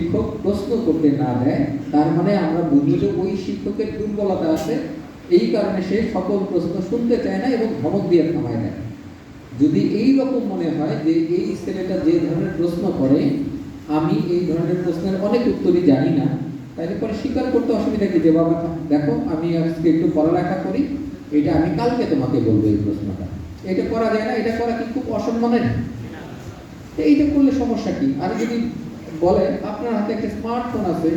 শিক্ষক প্রশ্ন করতে না দেয়, তার মানে আমরা বুঝব যে ওই শিক্ষকের দুর্বলতা আছে, এই কারণে সে সকল প্রশ্ন শুনতে চায় না এবং ধমক দিয়ে থামায় দেয় যদি এই রকম মনে হয় যে এই ছেলেটা যে ধরনের প্রশ্ন করে, আমি এই ধরনের প্রশ্নের অনেক উত্তরই জানি না, তাহলে পরে স্বীকার করতে অসুবিধা কি যে বাবা দেখো, আমি আজকে একটু পড়ালেখা করি, এটা আমি কালকে তোমাকে বলব এই প্রশ্নটা। এটা করা যায় না, এটা করা কি খুব অসম্মানের? এইটা করলে সমস্যা কি? আর যদি বলে আপনার হাতে একটা স্মার্টফোন আছে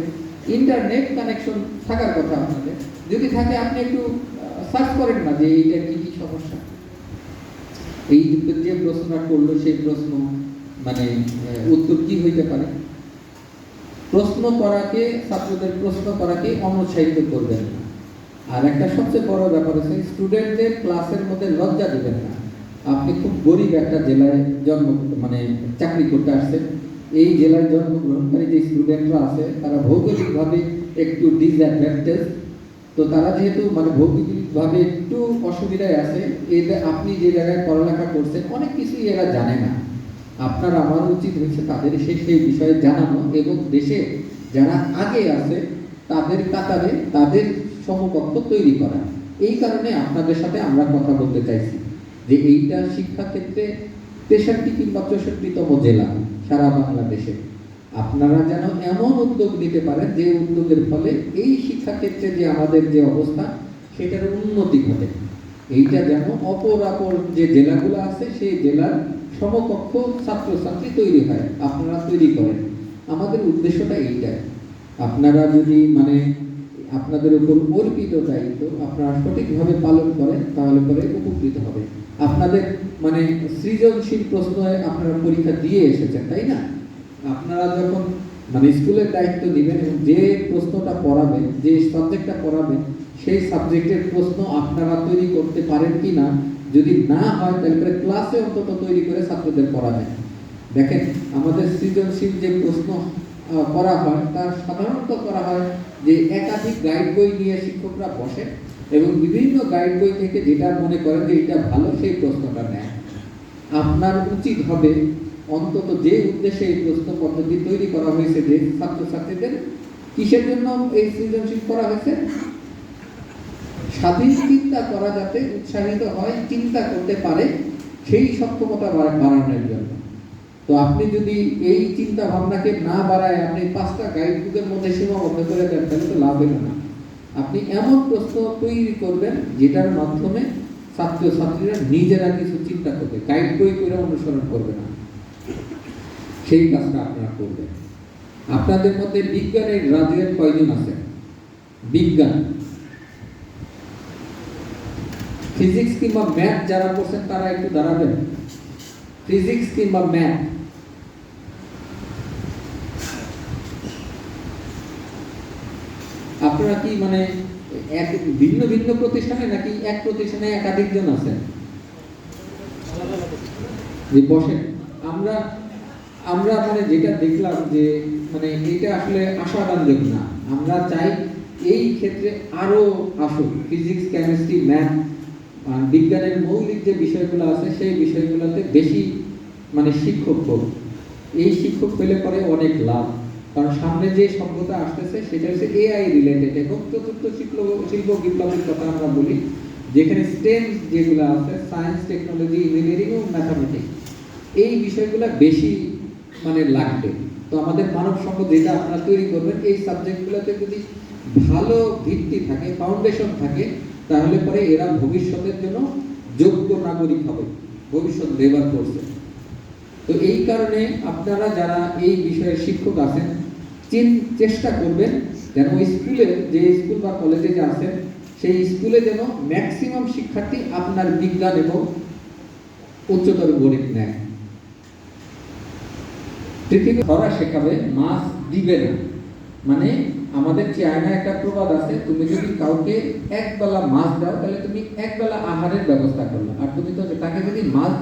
ইন্টারনেট কানেকশন থাকার কথা আপনাদের যদি থাকে, আপনি একটু সার্চ করেন না যে এইটা কি কি সমস্যা। এই যে প্রশ্নটা করল, সেই প্রশ্ন মানে উত্তর কি হইতে পারে? প্রশ্ন করাকে, ছাত্রদের প্রশ্ন করাকে অনুৎসাহিত করবেন না। আর একটা সবচেয়ে বড় ব্যাপার হচ্ছে স্টুডেন্টদের ক্লাসের মধ্যে লজ্জা দিবেন না। আপনি খুব গরিব একটা জেলায় জন্ম মানে চাকরি করতে আসছেন। এই জেলায় জন্মগ্রহণকারী যে স্টুডেন্টরা আছে, তারা ভৌগোলিকভাবে একটু ডিসঅ্যাডভান্টেজ তো তারা যেহেতু মানে ভৌগোলিকভাবে একটু অসুবিধায় আছে এদের আপনি যে জায়গায় পড়ালেখা করছেন, অনেক কিছুই এরা জানে না। আপনার আমার উচিত হয়েছে তাদের সে সেই বিষয়ে জানানো এবং দেশে যারা আগে আছে, তাদের কাতারে তাদের সমকক্ষ তৈরি করা। এই কারণে আপনাদের সাথে আমরা কথা বলতে চাইছি যে এইটা শিক্ষাক্ষেত্রে তেষট্টি কিংবা চৌষট্টিতম জেলা। সারা বাংলাদেশে। আপনারা যেন এমন উদ্যোগ নিতে পারেন যে উদ্যোগের ফলে এই শিক্ষাক্ষেত্রে যে আমাদের যে অবস্থা, সেটার উন্নতি ঘটে। এইটা যেন অপর অপর যে জেলাগুলো আছে, সেই জেলার সমকক্ষ ছাত্রছাত্রী তৈরি হয়, আপনারা তৈরি করেন। আমাদের উদ্দেশ্যটা এইটাই। আপনারা যদি মানে আপনাদের উপর অর্পিত দায়িত্ব আপনারা সঠিকভাবে পালন করেন, তাহলে পরে উপকৃত হবে। আপনাদের মানে সৃজনশীল প্রশ্ন আপনারা পরীক্ষা দিয়ে এসেছেন, তাই না? আপনারা যখন মানে স্কুলের দায়িত্ব এবং যে প্রশ্নটা পড়াবেন, যে সাবজেক্টটা পড়াবেন, সেই সাবজেক্টের প্রশ্ন আপনারা তৈরি করতে পারেন কি না, যদি না হয়, তাহলে ক্লাসে অন্তত তৈরি করে ছাত্রদের পড়াবেন। দেখেন, আমাদের সৃজনশীল যে প্রশ্ন করা হয় তা সাধারণত করা হয় যে একাধিক গাইড বই নিয়ে শিক্ষকরা বসে এবং বিভিন্ন গাইড বই থেকে যেটা মনে করেন যে এটা ভালো সেই প্রশ্নটা নেয়। আপনার উচিত হবে অন্তত যে উদ্দেশ্যে এই প্রশ্ন পদ্ধতি তৈরি করা হয়েছে যে ছাত্রছাত্রীদের কিসের জন্য এই সৃজনশীল করা হয়েছে? স্বাধীন চিন্তা করা যাতে উৎসাহিত হয়, চিন্তা করতে পারে সেই সক্ষমতা বাড়া- বাড়ানোর জন্য। তো আপনি যদি এই চিন্তা ভাবনাকে না বাড়ায় আপনি পাঁচটা গাইড বুকের মধ্যে সীমাবদ্ধ করে দেন, তাহলে তো লাভ হলো না। আপনি এমন প্রশ্ন তৈরি করবেন যেটার মাধ্যমে ছাত্র ছাত্রীরা নিজেরা কিছু চিন্তা করবে গাইড বই করে অনুসরণ করবে না। সেই কাজটা আপনারা করবেন। আপনাদের মধ্যে বিজ্ঞানের গ্রাজুয়েট কয়জন আছে? বিজ্ঞান। ফিজিক্স কিংবা ম্যাথ যারা করছেন, তারা একটু দাঁড়াবেন। ফিজিক্স কিংবা ম্যাথ আপনারা কি মানে এক ভিন্ন ভিন্ন প্রতিষ্ঠানে নাকি এক প্রতিষ্ঠানে একাধিক জন আছেন? যে বসেন, আমরা আমরা মানে যেটা দেখলাম যে মানে এটা আসলে আশাব্যঞ্জক না। আমরা চাই এই ক্ষেত্রে আরও আসুক ফিজিক্স কেমিস্ট্রি ম্যাথ বিজ্ঞানের মৌলিক যে বিষয়গুলো আছে, সেই বিষয়গুলোতে বেশি মানে শিক্ষক হোক। এই শিক্ষক পেলে পরে অনেক লাভ। কারণ সামনে যে সভ্যতা আসতেছে, সেটা হচ্ছে এআই রিলেটেড এবং চতুর্থ শিল্প শিল্প বিপ্লবের কথা আমরা বলি, যেখানে স্টেম যেগুলো আছে সায়েন্স টেকনোলজি ইঞ্জিনিয়ারিং এবং ম্যাথামেটিক্স এই বিষয়গুলো বেশি মানে লাগবে। তো আমাদের মানব সম্পদ যেটা আপনারা তৈরি করবেন, এই সাবজেক্টগুলোতে যদি ভালো ভিত্তি থাকে ফাউন্ডেশন থাকে তাহলে পরে এরা ভবিষ্যতের জন্য যোগ্য নাগরিক হবে, ভবিষ্যৎ লেবার করছে তো এই কারণে আপনারা যারা এই বিষয়ে শিক্ষক আছেন, চিন- চেষ্টা করবেন যেন ওই স্কুলে, যে স্কুল বা কলেজে যে আছেন, সেই স্কুলে যেন ম্যাক্সিমাম শিক্ষার্থী আপনার বিজ্ঞান এবং উচ্চতর গণিত নেয়। পৃথিবী ধরা শেখাবে, মাছ দিবে না। মানে আমাদের চায়না একটা প্রবাদ আছে, তুমি যদি কাউকে একবেলা মাছ দাও, তাহলে তুমি একবেলা আহারের ব্যবস্থা করল। আর তুমি তো তাকে যদি মাছ